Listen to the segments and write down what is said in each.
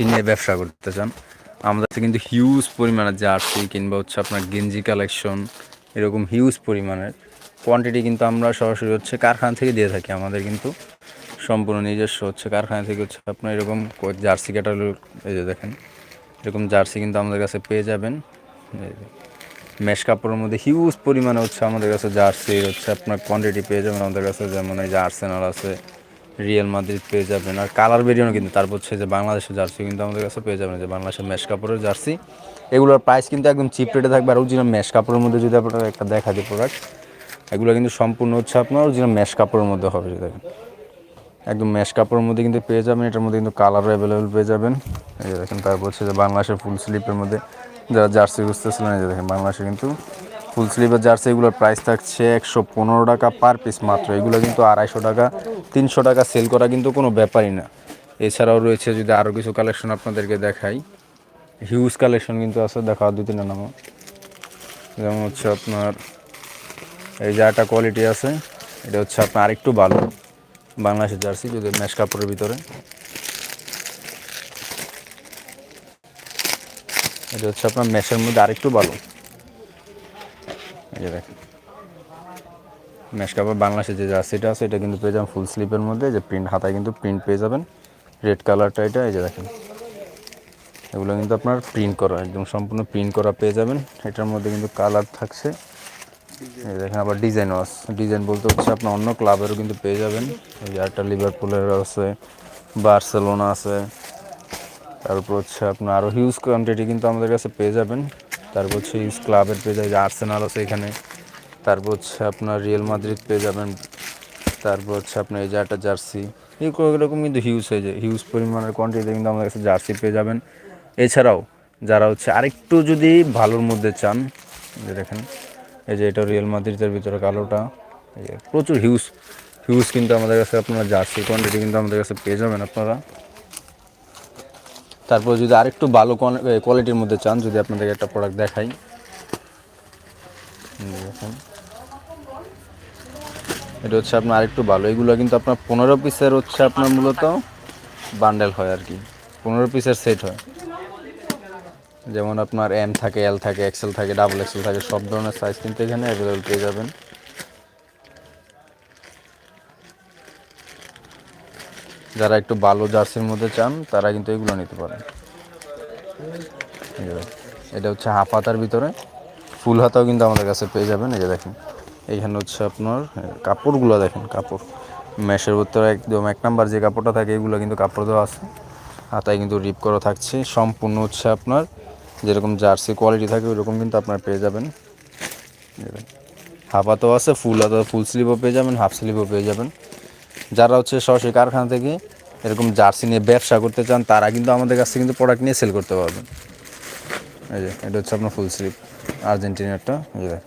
Jersey নিয়ে ব্যবসা করতে চান, আমাদের কিন্তু হিউজ পরিমাণের জার্সি কিংবা হচ্ছে আপনার গেঞ্জি কালেকশন এরকম হিউজ পরিমাণের কোয়ান্টিটি কিন্তু আমরা সরাসরি হচ্ছে কারখানা থেকে দিয়ে থাকি। আমাদের কিন্তু সম্পূর্ণ নিজস্ব হচ্ছে কারখানা থেকে হচ্ছে আপনার এরকম জার্সি ক্যাটালগ এই যে দেখেন, এরকম জার্সি কিন্তু আমাদের কাছে পেয়ে যাবেন। মেশ কাপড়ের মধ্যে হিউজ পরিমাণে হচ্ছে আমাদের কাছে জার্সি হচ্ছে আপনার কোয়ান্টিটি পেয়ে যাবেন। আমাদের কাছে যেমন এই যে আর্সেনাল আছে রিয়েল মাদ্রিদ পেয়ে যাবেন। আর কালার বেরিয়েও কিন্তু তারপর হচ্ছে যে বাংলাদেশের জার্সি কিন্তু আমাদের কাছে পেয়ে যাবেন, যে বাংলাদেশের মেশ কাপড়ের জার্সি এগুলোর প্রাইস কিন্তু একদম চিপ রেটে থাকবে। আর অরিজিনাল মেশ কাপড়ের মধ্যে যদি আপনার একটা দেখা দিই প্রোডাক্ট এগুলো কিন্তু সম্পূর্ণ হচ্ছে আপনার অরিজিনাল মেশ কাপড়ের মধ্যে হবে যে দেখেন। একদম মেশ কাপড়ের মধ্যে কিন্তু পেয়ে যাবেন, এটার মধ্যে কিন্তু কালারও অ্যাভেলেবেল পেয়ে যাবেন। এই দেখেন, তারপর হচ্ছে যে বাংলাদেশের ফুল স্লিপের মধ্যে যারা জার্সি বুঝতেছিলেন এই দেখেন, বাংলাদেশে কিন্তু ফুল স্লিপের জার্সি, এগুলোর প্রাইস থাকছে একশো পনেরো টাকা পার পিস মাত্র। এগুলো কিন্তু আড়াইশো টাকা, তিনশো টাকা সেল করা কিন্তু কোনো ব্যাপারই না। এছাড়াও রয়েছে যদি আরও কিছু কালেকশন আপনাদেরকে দেখাই। হিউজ কালেকশন কিন্তু আছে দেখা দু তিনটা নামও। যেমন হচ্ছে আপনার, এই যে একটা কোয়ালিটি আছে, এটা হচ্ছে আপনার আরেকটু ভালো বাংলাদেশের জার্সি, যদি ম্যাশ কাপড়ের ভিতরে। এটা হচ্ছে আপনার ম্যাশের মধ্যে আরেকটু ভালো। এই যে দেখেন ম্যাশ কাপড় বাংলাদেশের যে জার্সিটা আছে এটা কিন্তু পেয়ে যাবেন ফুল স্লিপের মধ্যে। যে প্রিন্ট হাতায় কিন্তু প্রিন্ট পেয়ে যাবেন। রেড কালারটা এটা, এই যে দেখেন। এগুলো কিন্তু আপনার প্রিন্ট করা, একদম সম্পূর্ণ প্রিন্ট করা পেয়ে যাবেন। এটার মধ্যে কিন্তু কালার থাকছে। এই দেখেন, আবার ডিজাইনও আছে। ডিজাইন বলতে হচ্ছে আপনার অন্য ক্লাবেরও কিন্তু পেয়ে যাবেন। এই একটা লিভারপুলের আছে বার্সেলোনা আছে। তারপর হচ্ছে আপনার আরও হিউজ কোয়ান্টিটি কিন্তু আমাদের কাছে পেয়ে যাবেন। তারপর হচ্ছে হিউজ ক্লাবের পেয়ে যাবে, আর্সেনাল আছে এখানে। তারপর হচ্ছে আপনার রিয়েল মাদ্রিদ পেয়ে যাবেন। তারপর হচ্ছে আপনার এই যে একটা জার্সি এরকম কিন্তু হিউজ হয়ে যায়। হিউজ পরিমাণের কোয়ান্টিটিতে কিন্তু আমাদের কাছে জার্সি পেয়ে যাবেন। এছাড়াও, যারা হচ্ছে আরেকটু যদি ভালোর মধ্যে চান যে দেখেন, এই যে এটা রিয়েল মাদ্রিদের ভিতরে কালোটা, এই যে প্রচুর হিউজ হিউজ কিন্তু আমাদের কাছে আপনার জার্সি কোয়ান্টিটি কিন্তু আমাদের কাছে পেয়ে যাবেন আপনারা। তারপর যদি আরেকটু ভালো কোয়ালিটির মধ্যে চান, যদি আপনাদেরকে একটা প্রোডাক্ট দেখাই। দেখেন। এটা হচ্ছে আপনার আরেকটু ভালো। এগুলো কিন্তু আপনার পনেরো পিসের হচ্ছে আপনার মূলত বান্ডেল হয় আর কি। পনেরো পিসের সেট হয়। যেমন আপনার এম থাকে এল থাকে এক্সেল থাকে ডাবল এক্সেল থাকে, সব ধরনের সাইজ কিন্তু এখানে অ্যাভেলেবল পেয়ে যাবেন। যারা একটু ভালো জার্সির মধ্যে চান, তারা কিন্তু এগুলো নিতে পারেন। এটা হচ্ছে হাফ হাতার ভিতরে। ফুল হাতাও কিন্তু আমাদের কাছে পেয়ে যাবেন, এই যে দেখেন। এইখানে হচ্ছে আপনার কাপড়গুলো দেখেন, কাপড়। মেশের ভিতরে একদম এক নাম্বার যে কাপড়টা থাকে, এগুলো কিন্তু কাপড় দেওয়া আছে। হাতায় কিন্তু রিপ করা থাকছে। সম্পূর্ণ হচ্ছে আপনার, যেরকম জার্সি কোয়ালিটি থাকে, ওইরকম কিন্তু আপনার পেয়ে যাবেন। হাফ হাতাও আছে, ফুল হাতা ফুল স্লিভও পেয়ে যাবেন, হাফ স্লিভও পেয়ে যাবেন। যারা হচ্ছে সরাসরি কারখানা থেকে এরকম জার্সি নিয়ে ব্যবসা করতে চান, তারা কিন্তু আমাদের কাছ থেকে কিন্তু প্রোডাক্ট নিয়ে সেল করতে পারবেন। এই যে, এটা হচ্ছে আপনার ফুল স্লিপ আর্জেন্টিনারটা। এই যে।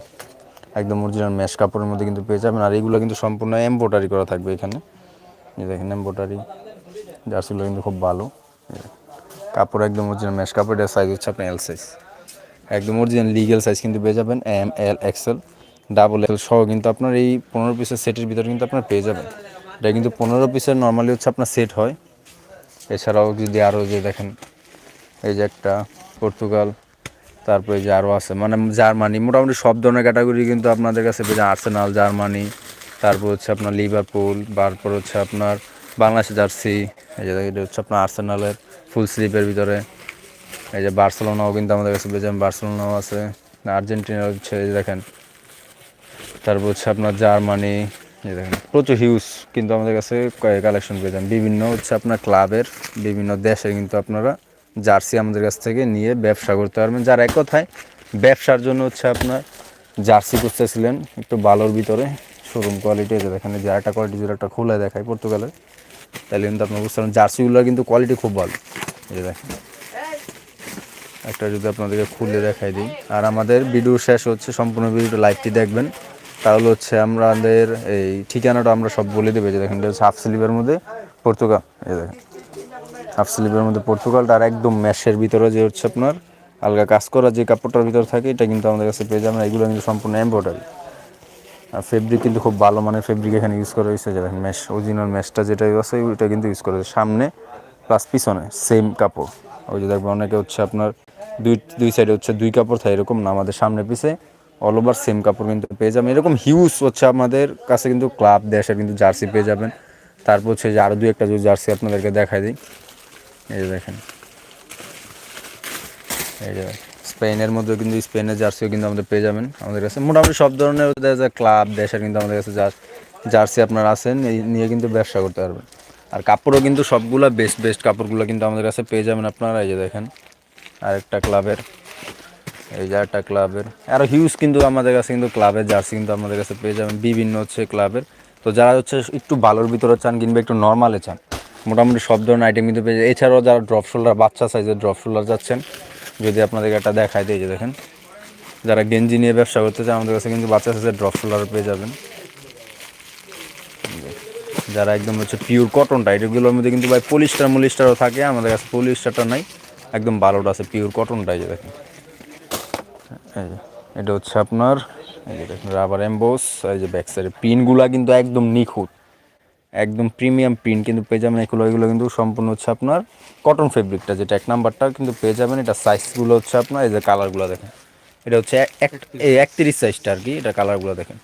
একদম অরিজিনাল ম্যাশ কাপড়ের মধ্যে কিন্তু পেয়ে যাবেন। আর এইগুলো কিন্তু সম্পূর্ণ এমব্রয়ডারি করা থাকবে এখানে। এই দেখেন এমব্রয়ডারি জার্সিগুলো কিন্তু খুব ভালো। কাপড় একদম অরিজিনাল ম্যাশ কাপড়ের সাইজ হচ্ছে আপনার এল সাইজ একদম অরিজিনাল লিগেল সাইজ কিন্তু পেয়ে যাবেন M L XL double L সহ কিন্তু আপনার এই পনেরো পিসের সেটের ভিতরে কিন্তু আপনার পেয়ে যাবেন। এটা কিন্তু পনেরো পিসের নর্মালি হচ্ছে আপনার সেট হয়। এছাড়াও যদি আরও যে দেখেন, এই যে একটা পর্তুগাল, তারপরে যে আরও আছে মানে জার্মানি, মোটামুটি সব ধরনের ক্যাটাগরি কিন্তু আপনাদের কাছে পেয়ে আর্সেনাল, জার্মানি, তারপর হচ্ছে আপনার লিভারপুল তারপর হচ্ছে আপনার বাংলাদেশ জার্সি, এই যে হচ্ছে আপনার আর্সেনালের ফুল স্লিপের ভিতরে। এই যে বার্সেলোনাও কিন্তু আমাদের কাছে পেয়ে বার্সেলোনাও আছে। আর্জেন্টিনা হচ্ছে, এই দেখেন, তারপর হচ্ছে আপনার জার্মানি এই দেখেন, প্রচুর হিউজ কিন্তু আমাদের কাছে কালেকশন পেয়ে যান। বিভিন্ন হচ্ছে আপনার ক্লাবের বিভিন্ন দেশে কিন্তু আপনারা জার্সি আমাদের কাছ থেকে নিয়ে ব্যবসা করতে পারবেন। যার এক কথায় ব্যবসার জন্য হচ্ছে আপনার জার্সি করতেছিলেন একটু ভালোর ভিতরে শোরুম কোয়ালিটি আছে দেখেন যে একটা কোয়ালিটি যদি একটা খুলে দেখায় পর্তুগালের তাহলে কিন্তু আপনার বুঝতে পারবেন জার্সিগুলোর কিন্তু কোয়ালিটি খুব ভালো। এই দেখেন, একটা যদি আপনাদেরকে খুলে দেখাই দিই। আর আমাদের ভিডিও শেষ হচ্ছে, সম্পূর্ণ ভিডিওটা লাইভটি দেখবেন। তাহলে হচ্ছে আমাদের এই ঠিকানাটা আমরা সব বলে দেবে যে দেখেন, এটা হচ্ছে হাফ স্লিপের মধ্যে পর্তুগাল, এই দেখেন। হাফ স্লিপের মধ্যে পর্তুগালটা আর একদম ম্যাশের ভিতরে যে হচ্ছে আপনার আলগা কাজ করা যে কাপড়টার ভিতরে থাকে, এটা কিন্তু আমাদের কাছে পেয়ে যাবেন। এগুলো কিন্তু সম্পূর্ণ এম্ব্রয়ডারি আর ফেব্রিক কিন্তু খুব ভালো মানের ফেব্রিক এখানে ইউজ করা হয়েছে দেখেন ম্যাশ অরিজিনাল ম্যাশটা যেটা আছে, ওইটা কিন্তু ইউজ করা সামনে প্লাস পিছনে সেম কাপড়। ওই যে দেখবেন, অনেকে হচ্ছে আপনার দুই দুই সাইডে হচ্ছে দুই কাপড় থাকে, এরকম না, আমাদের সামনে পিছে অল ওভার সেম কাপড় কিন্তু পেয়ে যাবেন। এরকম হিউজ হচ্ছে আমাদের কাছে কিন্তু ক্লাব দেশের কিন্তু জার্সি পেয়ে যাবেন। তারপর হচ্ছে যে আরও দু একটা যদি জার্সি আপনাদেরকে দেখাই দিই। এই যে দেখেন। এই যে স্পেনের মধ্যে কিন্তু স্পেনের জার্সিও কিন্তু আমাদের পেয়ে যাবেন আমাদের কাছে। মোটামুটি সব ধরনের ক্লাব দেশের কিন্তু আমাদের কাছে জার্সি আপনার আছেন, এই নিয়ে কিন্তু ব্যবসা করতে পারবেন। আর কাপড়ও কিন্তু সবগুলো বেস্ট বেস্ট কাপড়গুলো কিন্তু আমাদের কাছে পেয়ে যাবেন আপনারা। এই যে দেখেন, আরেকটা ক্লাবের এই যে একটা ক্লাবের। আরও হিউজ কিন্তু আমাদের কাছে কিন্তু ক্লাবের জার্সি কিন্তু আমাদের কাছে পেয়ে যাবেন। বিভিন্ন হচ্ছে ক্লাবের। তো যারা হচ্ছে একটু ভালোর ভিতরে চান কিংবা একটু নর্মালে চান, মোটামুটি সব ধরনের আইটেম কিন্তু পেয়ে যাবেন। এছাড়াও যারা ড্রপ শোল্ডার বাচ্চা সাইজের ড্রপ শোল্ডার যাচ্ছেন, যদি আপনাদেরকে একটা দেখাই দিই এই যে দেখেন, যারা গেঞ্জি নিয়ে ব্যবসা করতে চান, আমাদের কাছে কিন্তু বাচ্চা সাইজের ড্রপ শোল্ডার পেয়ে যাবেন। যারা একদম হচ্ছে পিওর কটনটা এগুলোর মধ্যে কিন্তু ভাই পলিস্টার মলিস্টারও থাকে, আমাদের কাছে পলিস্টারটা নাই, একদম ভালোটা আছে পিওর কটনটা এই যে দেখেন। এই যে, এটা হচ্ছে আপনার, এই যে দেখেন রাবার এম্বোস এই যে ব্যাক সাইডে পিনগুলা কিন্তু একদম নিখুঁত। একদম প্রিমিয়াম প্রিন্ট কিন্তু পেয়ে যাবেন এগুলো এগুলো কিন্তু সম্পূর্ণ হচ্ছে আপনার কটন ফেব্রিকটা যেটা এক নাম্বারটা কিন্তু পেয়ে যাবেন, এটা সাইজগুলো হচ্ছে আপনার, এই যে কালারগুলো দেখেন। এটা হচ্ছে এই একত্রিশ সাইজটা আর কি, এটা কালারগুলো দেখেন।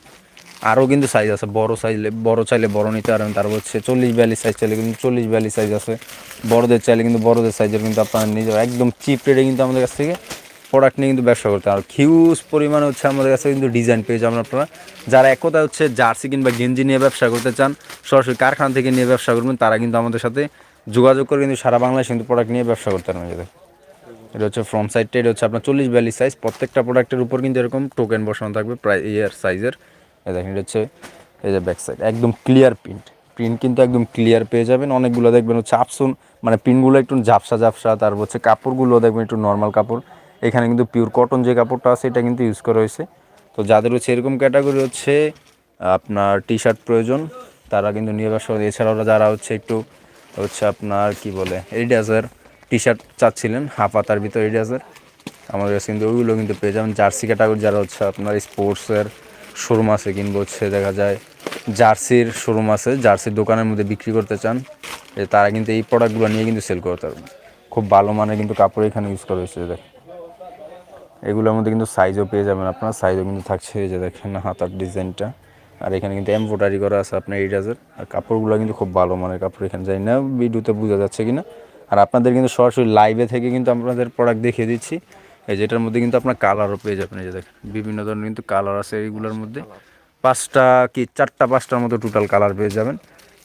আরও কিন্তু সাইজ আছে, বড় সাইজ বড় চাইলে বড় নিতে পারবেন তারপর হচ্ছে চল্লিশ বিয়াল্লিশ সাইজ চাইলে কিন্তু চল্লিশ বিয়াল্লিশ সাইজ আছে। বড়দের চাইলে কিন্তু, বড়দের সাইজের কিন্তু আপনার নিজের একদম চিপ রেটে কিন্তু আমাদের কাছ থেকে প্রোডাক্ট নিয়ে কিন্তু ব্যবসা করতে আর হিউজ পরিমাণে হচ্ছে আমাদের কাছে কিন্তু ডিজাইন পেয়ে যাবেন আপনারা। যারা এক কথা হচ্ছে জার্সি কিংবা গেঞ্জি নিয়ে ব্যবসা করতে চান, সরাসরি কারখানা থেকে নিয়ে ব্যবসা করবেন, তারা কিন্তু আমাদের সাথে যোগাযোগ করে কিন্তু সারা বাংলাদেশ কিন্তু প্রোডাক্ট নিয়ে ব্যবসা করতে পারবেন। এটা হচ্ছে ফ্রন্ট সাইডটা এটা হচ্ছে আপনার চল্লিশ বিয়াল্লিশ সাইজ প্রত্যেকটা প্রোডাক্টের উপর কিন্তু এরকম টোকেন বসানো থাকবে, প্রায় ইয়ার সাইজের দেখেন, এটা হচ্ছে, এই যে ব্যাক সাইড একদম ক্লিয়ার প্রিন্ট প্রিন্ট কিন্তু একদম ক্লিয়ার পেয়ে যাবেন। অনেকগুলো দেখবেন হচ্ছে আপসুন মানে প্রিন্টগুলো একটু ঝাপসা ঝাপসা, তারপর হচ্ছে কাপড়গুলো দেখবেন একটু নর্মাল কাপড়। এখানে কিন্তু পিওর কটন যে কাপড়টা আছে, এটা কিন্তু ইউজ করা হয়েছে। তো যাদের হচ্ছে এরকম ক্যাটাগরি হচ্ছে, আপনার টি শার্ট প্রয়োজন, তারা কিন্তু নিয়ে করে। এছাড়াও যারা হচ্ছে একটু, হচ্ছে আপনার কি বলে এডিডাসের টি শার্ট চাচ্ছিলেন, হাফ হাতার ভিতর এডিডাসের আমাদের কাছে কিন্তু ওইগুলো কিন্তু পেয়ে যাবেন। জার্সি ক্যাটাগরি যারা হচ্ছে আপনার স্পোর্টসের শোরুম আছে কিংবা হচ্ছে দেখা যায় জার্সির শোরুম আছে, জার্সির দোকানের মধ্যে বিক্রি করতে চান তারা কিন্তু এই প্রোডাক্টগুলো নিয়ে কিন্তু সেল করতে পারবেন। খুব ভালো মানের কিন্তু কাপড় এখানে ইউজ করা হয়েছে দেখ এগুলোর মধ্যে কিন্তু সাইজও পেয়ে যাবেন আপনার। সাইজও কিন্তু থাকছে এই যে দেখেন হাতার ডিজাইনটা আর এখানে কিন্তু এমব্রয়ডারি করা আছে আপনার এইটাজের আর কাপড়গুলো কিন্তু খুব ভালো মানের কাপড় এখানে। যাই না ভিডিওতে বোঝা যাচ্ছে কিনা। আর আপনাদের কিন্তু সরাসরি লাইভে থেকে কিন্তু আপনাদের প্রোডাক্ট দেখিয়ে দিচ্ছি। এই যেটার মধ্যে কিন্তু আপনার কালারও পেয়ে যাবেন এই যে দেখেন। বিভিন্ন ধরনের কিন্তু কালার আছে এইগুলোর মধ্যে। পাঁচটা কি চারটা পাঁচটার মতো টোটাল কালার পেয়ে যাবেন।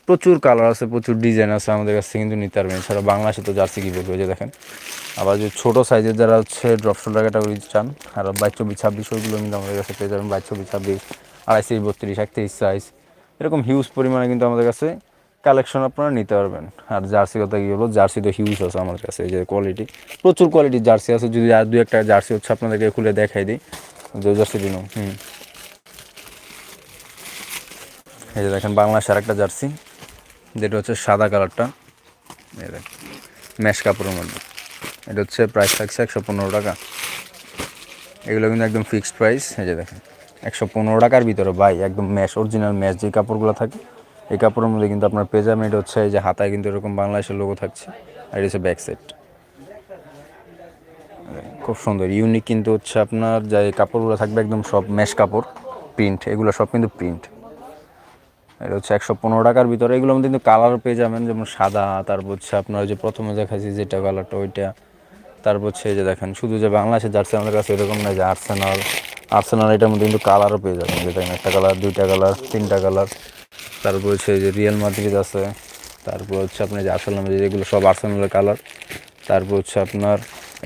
প্রচুর কালার আছে, প্রচুর ডিজাইন আছে আমাদের কাছে কিন্তু নিতে পারবেন। এছাড়া বাংলাদেশে তো জার্সি কি বলব যে দেখেন। আবার যে ছোটো সাইজের যারা হচ্ছে ড্রপ শোল্ডার ক্যাটাগরি চান, আর বাইশ, চব্বিশ, ছাব্বিশ, ওইগুলো কিন্তু আমাদের কাছে পেয়ে যাবেন। বাইশ, চব্বিশ, ছাব্বিশ আড়াইশিস বত্রিশ, একত্রিশ সাইজ এরকম হিউজ পরিমাণে কিন্তু আমাদের কাছে কালেকশন আপনারা নিতে পারবেন। আর জার্সি কথা কী হলো জার্সি তো হিউজ আছে আমাদের কাছে যে কোয়ালিটি প্রচুর কোয়ালিটির জার্সি আছে, যদি আর দু একটা জার্সি হচ্ছে আপনাদেরকে খুলে দেখাই দিই। যে জার্সি দিন হুম। এই যে দেখেন বাংলাদেশ আর একটা জার্সি। যেটা হচ্ছে সাদা কালারটা। ম্যাশ কাপড়ের মধ্যে। এটা হচ্ছে প্রাইস থাকছে একশো পনেরো টাকা। এগুলো কিন্তু একদম ফিক্সড প্রাইস এই যে দেখেন, একশো পনেরো টাকার ভিতরে ভাই, একদম ম্যাশ অরিজিনাল ম্যাশ যে কাপড়গুলো থাকে, এই কাপড়ের মধ্যে কিন্তু আপনার যাবেন হচ্ছে এই যে হাতায় কিন্তু এরকম বাংলাদেশের লোগো থাকছে, আর এটা হচ্ছে ব্যাক খুব সুন্দর ইউনিক কিন্তু হচ্ছে আপনার যে কাপড়গুলো থাকবে একদম সব ম্যাশ কাপড় প্রিন্ট এগুলো সব কিন্তু প্রিন্ট এটা হচ্ছে একশো পনেরো টাকার ভিতরে। এগুলোর মধ্যে কিন্তু কালার পেয়ে যাবেন, যেমন সাদা, তারপর হচ্ছে আপনার যে প্রথমে দেখাচ্ছি যেটা কালারটা ওইটা। তারপর হচ্ছে যে দেখেন, শুধু যে বাংলাদেশের জার্সি আমাদের কাছে এরকম না যে আর্সেনাল আর্সেনাল এটার মধ্যে কিন্তু কালারও পেয়ে যাবেন যে দেখেন একটা কালার দুইটা কালার তিনটা কালার তারপর হচ্ছে যে রিয়েল মাদ্রিদ আছে, তারপর হচ্ছে আপনার যে আসল নামে যেগুলো সব আর্সেনালের কালার তারপর হচ্ছে আপনার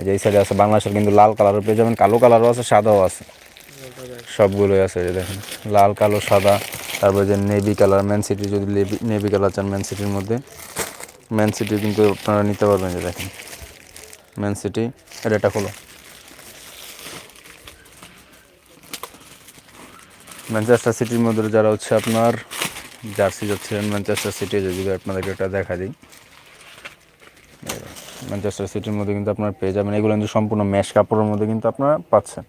যে এই সাইডে আছে, বাংলাদেশের কিন্তু লাল কালারও পেয়ে যাবেন, কালো কালারও আছে, সাদাও আছে। সবগুলোই আছে যে দেখেন, লাল, কালো, সাদা। তারপরে যে নেভি কালার ম্যান সিটি যদি নেভি কালার চান ম্যান সিটির মধ্যে ম্যান সিটি কিন্তু আপনারা নিতে পারবেন যে দেখেন। ম্যান সিটি এটা এটা খোলো। ম্যানচেস্টার সিটির মধ্যে যারা হচ্ছে আপনার জার্সি যাচ্ছিলেন ম্যানচেস্টার সিটি যদি আপনাদেরকে একটা দেখা দিই। ম্যানচেস্টার সিটির মধ্যে কিন্তু আপনার পেয়ে যাবেন। এগুলো কিন্তু সম্পূর্ণ ম্যাশ কাপড়ের মধ্যে কিন্তু আপনারা পাচ্ছেন।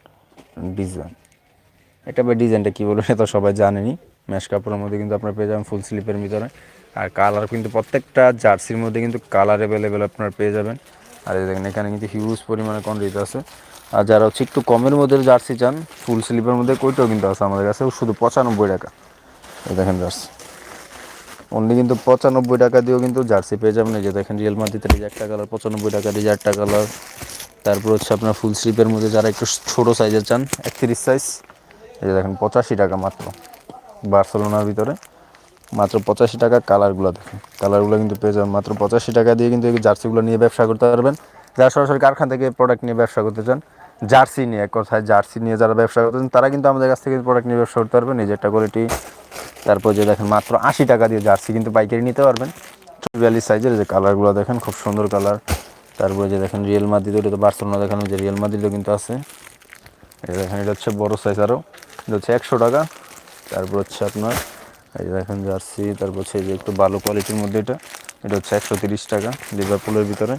ডিজাইন এটা বা ডিজাইনটা কী বলব সেটা সবাই জানেনি। ম্যাশ কাপড়ের মধ্যে কিন্তু আপনার পেয়ে যাবেন ফুল স্লিপের ভিতরে। আর কালার কিন্তু প্রত্যেকটা জার্সির মধ্যে কিন্তু কালার অ্যাভেলেবেল আপনার পেয়ে যাবেন। আর এই দেখেন, এখানে কিন্তু হিউজ পরিমাণে কোয়ান্টিটি আছে। আর যারা হচ্ছে একটু কমের মধ্যে জার্সি চান ফুল স্লিপের মধ্যে কইটাও কিন্তু আছে আমাদের কাছে শুধু পঁচানব্বই টাকা। এই দেখেন জার্সি অনলি কিন্তু পঁচানব্বই টাকা দিয়েও কিন্তু জার্সি পেয়ে যাবেন। এই যে দেখেন রিয়েল এই যে কালার পঁচানব্বই টাকা একটা কালার তারপর হচ্ছে আপনার ফুল স্লিপের মধ্যে যারা একটু ছোটো সাইজের চান, একত্রিশ সাইজ এই যে দেখেন, পঁচাশি টাকা মাত্র। বার্সেলোনার ভিতরে। মাত্র পঁচাশি টাকা কালারগুলো দেখেন। কালারগুলো কিন্তু পেয়ে যাবেন মাত্র পঁচাশি টাকা দিয়ে কিন্তু এই জার্সিগুলো নিয়ে ব্যবসা করতে পারবেন। যারা সরাসরি কারখানা থেকে প্রোডাক্ট নিয়ে ব্যবসা করতে চান, জার্সি নিয়ে এক কথায় জার্সি নিয়ে যারা ব্যবসা করতে চান, তারা কিন্তু আমাদের কাছ থেকে প্রোডাক্ট নিয়ে ব্যবসা করতে পারবেন। যে কোয়ালিটি তারপর যে দেখেন মাত্র আশি টাকা দিয়ে জার্সি কিন্তু পাইকারি নিতে পারবেন। বিয়াল্লিশ সাইজের যে কালারগুলো দেখেন, খুব সুন্দর কালার। তারপরে যে দেখেন রিয়েল মাদ্রিদ এটা তো বার্সেলোনা দেখানো যে রিয়েল মাদ্রিদও কিন্তু আছে। এটা দেখেন, এটা হচ্ছে বড়ো সাইজ আরও এটা হচ্ছে একশো টাকা। তারপর হচ্ছে আপনার, এই যে দেখেন জার্সি, তারপর হচ্ছে এই যে একটু ভালো কোয়ালিটির মধ্যে এটা এটা হচ্ছে একশো তিরিশ টাকা লিভারপুলের ভিতরে।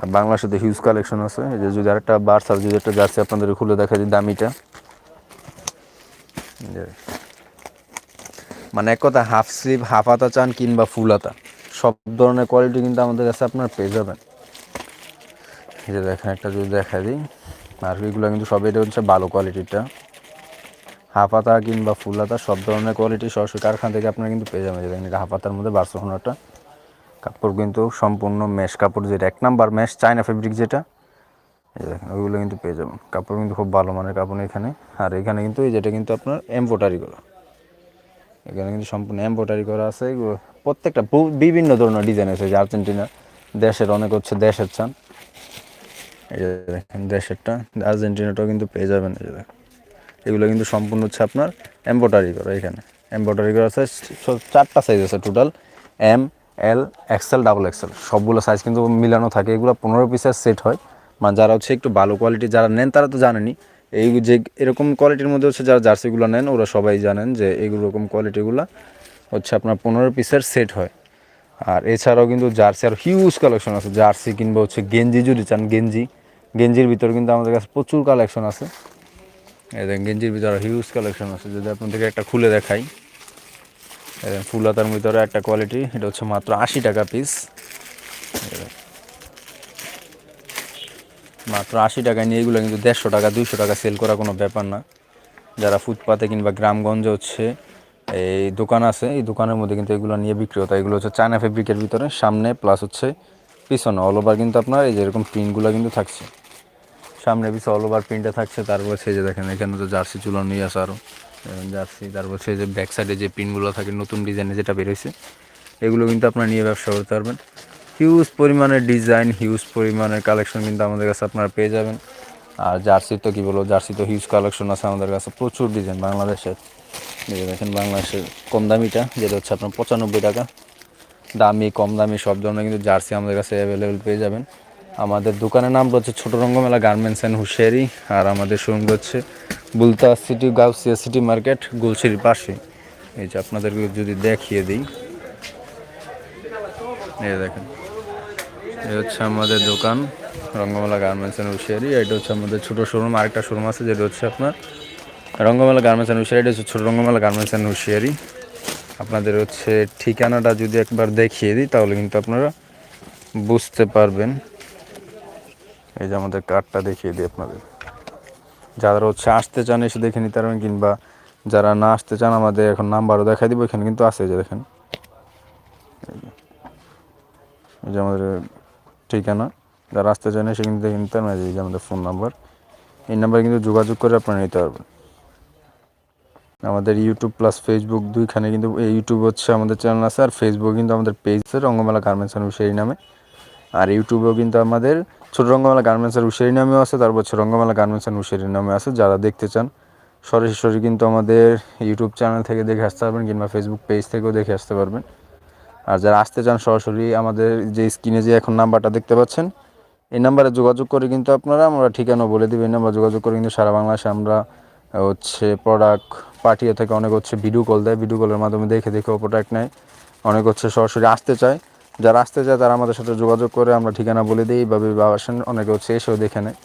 আর বাংলাদেশে তো হিউজ কালেকশন আছে। এই যে যদি আরেকটা বার্সার যদি একটা জার্সি আপনাদের খুলে দেখা যায় দামিটা। মানে এক কথা হাফ স্লিভ হাফ হাতা চান কিংবা ফুল হাতা, সব ধরনের কোয়ালিটি কিন্তু আমাদের কাছে আপনার পেয়ে যাবেন। এই যে দেখেন একটা যদি দেখা দিই, আর কিন্তু সব এটা হচ্ছে ভালো কোয়ালিটিটা হাফ হাতা কিংবা ফুল হাতা সব ধরনের কোয়ালিটি সরাসরি কারখানা থেকে আপনারা কিন্তু পেয়ে যাবেন। দেখেন এটা হাফ হাতার মধ্যে বার্সেলোনাটা কাপড় কিন্তু সম্পূর্ণ মেশ কাপড় যেটা, এক নাম্বার মেশ চায়না ফেব্রিক যেটা। দেখেন, ওইগুলো কিন্তু পেয়ে যাবেন। কাপড় কিন্তু খুব ভালো মানের কাপড় এখানে। আর এখানে কিন্তু এই যেটা কিন্তু আপনার এমব্রয়ডারি করা। এখানে কিন্তু সম্পূর্ণ এমব্রয়ডারি করা আছে। এগুলো প্রত্যেকটা বিভিন্ন ধরনের ডিজাইন আছে। যে আর্জেন্টিনা, দেশের অনেক হচ্ছে দেশের চান। এই যে দেখেন, দেশেরটা, আর্জেন্টিনাটাও কিন্তু পেয়ে যাবেন। এই যে দেখেন। এগুলো কিন্তু সম্পূর্ণ হচ্ছে আপনার এমব্রয়ডারি করা এখানে। এমব্রয়ডারি করা আছে চারটা সাইজ আছে total M L XL double XL সবগুলো সাইজ কিন্তু মিলানো থাকে, এগুলো পনেরো পিসের সেট হয়। মানে যারা হচ্ছে একটু ভালো কোয়ালিটি যারা নেন তারা তো জানেনি এই যে এরকম কোয়ালিটির মধ্যে হচ্ছে যারা জার্সিগুলো নেন, ওরা সবাই জানেন যে এইরকম কোয়ালিটিগুলো হচ্ছে আপনার পনেরো পিসের সেট হয়। আর এছাড়াও কিন্তু জার্সি আর হিউজ কালেকশন আছে। জার্সি কিংবা হচ্ছে গেঞ্জি যদি চান, গেঞ্জি, গেঞ্জির ভিতর কিন্তু আমাদের কাছে প্রচুর কালেকশন আছে। দেখেন গেঞ্জির ভিতরে হিউজ কালেকশন আছে। যদি আপনাদেরকে একটা খুলে দেখাই ফুল হাতার ভিতরে একটা কোয়ালিটি এটা হচ্ছে মাত্র আশি টাকা পিস মাত্র আশি টাকা নিয়ে এগুলো কিন্তু দেড়শো টাকা, দুইশো টাকা সেল করা কোনো ব্যাপার না। যারা ফুটপাতে কিংবা গ্রামগঞ্জে হচ্ছে, এই দোকান আছে, এই দোকানের মধ্যে কিন্তু এগুলো নিয়ে বিক্রি হতো এগুলো হচ্ছে চায়না ফেব্রিকের ভিতরে, সামনে প্লাস হচ্ছে পিছনে। অল ওভার কিন্তু আপনার এই যেরকম প্রিন্টগুলো কিন্তু থাকছে। সামনে পিছনে অল ওভার প্রিন্টে থাকছে, তারপর সেই যে দেখেন, এখানে তো জার্সি চুলো নিয়ে আসে আরও জার্সি, তারপর সেই যে ব্যাক সাইডে যে প্রিন্টগুলো থাকে, নতুন ডিজাইনে যেটা বেরোয়েছে এগুলো কিন্তু আপনারা নিয়ে ব্যবসা করতে পারবেন। হিউজ পরিমাণের ডিজাইন হিউজ পরিমাণের কালেকশন কিন্তু আমাদের কাছে আপনারা পেয়ে যাবেন। আর জার্সি তো কী বলব, জার্সি তো হিউজ কালেকশন আছে আমাদের কাছে, প্রচুর ডিজাইন বাংলাদেশের। দেখেন বাংলাদেশের কম দামিটা, যেটা হচ্ছে আপনার পঁচানব্বই টাকা। দামি, কম দামি, সব ধরনের কিন্তু জার্সি আমাদের কাছে অ্যাভেলেবেল পেয়ে যাবেন। আমাদের দোকানের নাম হচ্ছে ছোটো রঙ্গমেলা গার্মেন্টস অ্যান্ড হুশিয়ারি, আর আমাদের শোরুম হচ্ছে বুলতা সিটি, গাউসিয়া সিটি মার্কেট গুলশির পাশে। এই যে আপনাদেরকে যদি দেখিয়ে দিই। এই দেখেন, এই হচ্ছে আমাদের দোকান, রঙ্গমেলা গার্মেন্টস অ্যান্ড হুশিয়ারি, এটা হচ্ছে আমাদের ছোটো শোরুম, আরেকটা শোরুম আছে যেটা হচ্ছে আপনার রঙ্গমেলা গার্মেন্টস অ্যান্ড হুশিয়ারি, এটা হচ্ছে ছোটো রঙ্গমেলা গার্মেন্টস অ্যান্ড হুশিয়ারি। আপনাদের হচ্ছে ঠিকানাটা যদি একবার দেখিয়ে দিই, তাহলে কিন্তু আপনারা বুঝতে পারবেন। এই যে আমাদের কার্ডটা দেখিয়ে দিই আপনাদের। যারা হচ্ছে আসতে চান, এসে দেখে নিতে পারবেন, কিংবা যারা না আসতে চান, আমাদের এখন নাম্বারও দেখাই দিব, এখানে কিন্তু আছে যে দেখেন। এই যে। আমাদের ঠিকানা, যারা আসতে চান, এসে কিন্তু দেখে নিতে পারবেন, এই যে আমাদের ফোন নাম্বার এই নাম্বারে কিন্তু যোগাযোগ করে আপনারা নিতে পারবেন। আমাদের ইউটিউব প্লাস ফেসবুক দুইখানে কিন্তু, এই ইউটিউব হচ্ছে আমাদের চ্যানেল আছে, আর ফেসবুক কিন্তু আমাদের পেজ আছে, রঙ্গমেলা গার্মেন্টস সেই নামে। আর ইউটিউবেও কিন্তু আমাদের ছোট রঙ্গমেলা গার্মেন্টস অ্যান্ড উশেরি নামেও আছে, তারপর হচ্ছে রঙ্গমেলা গার্মেন্টস অ্যান্ড উশেরি নামে আছে, যারা দেখতে চান, সরাসরি কিন্তু আমাদের ইউটিউব চ্যানেল থেকে দেখে আসতে পারবেন কিংবা ফেসবুক পেজ থেকেও দেখে আসতে পারবেন। আর যারা আসতে চান, সরাসরি আমাদের যে স্ক্রিনে যে এখন নাম্বারটা দেখতে পাচ্ছেন, এই নাম্বারে যোগাযোগ করে কিন্তু আপনারা, আমরা ঠিকানা বলে দেবো, এই নাম্বার যোগাযোগ করে কিন্তু সারা বাংলাদেশে আমরা হচ্ছে প্রোডাক্ট পাঠিয়ে থেকে। অনেক হচ্ছে ভিডিও কল দেয় ভিডিও কলের মাধ্যমে দেখে দেখে প্রোডাক্ট নেয়। অনেক হচ্ছে সরাসরি আসতে চায়। যারা আসতে চায়, তারা আমাদের সাথে যোগাযোগ করে আমরা ঠিকানা বলে দিই। এইভাবে আসেন, অনেকে হচ্ছে এসেও দেখে নেয়।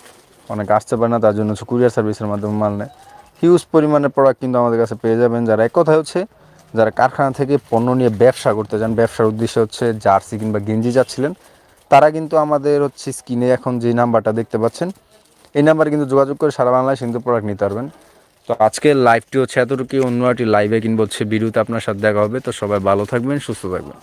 অনেকে আসতে পারে না, তার জন্য হচ্ছে কুরিয়ার সার্ভিসের মাধ্যমে মাল নেয়। হিউজ পরিমাণের প্রোডাক্ট কিন্তু আমাদের কাছে পেয়ে যাবেন। যারা এক কথা হচ্ছে, যারা কারখানা থেকে পণ্য নিয়ে ব্যবসা করতে চান, ব্যবসার উদ্দেশ্যে হচ্ছে জার্সি কিংবা গেঞ্জি যাচ্ছিলেন, তারা কিন্তু আমাদের হচ্ছে স্ক্রিনে এখন যে নাম্বারটা দেখতে পাচ্ছেন, এই নাম্বারে কিন্তু যোগাযোগ করে সারা বাংলায় কিন্তু প্রোডাক্ট নিতে পারবেন। তো আজকের লাইভটি হচ্ছে এতটুকু অন্য একটি লাইভে কিংবা হচ্ছে ভিডিওতে আপনার সাথে দেখা হবে। তো সবাই ভালো থাকবেন, সুস্থ থাকবেন।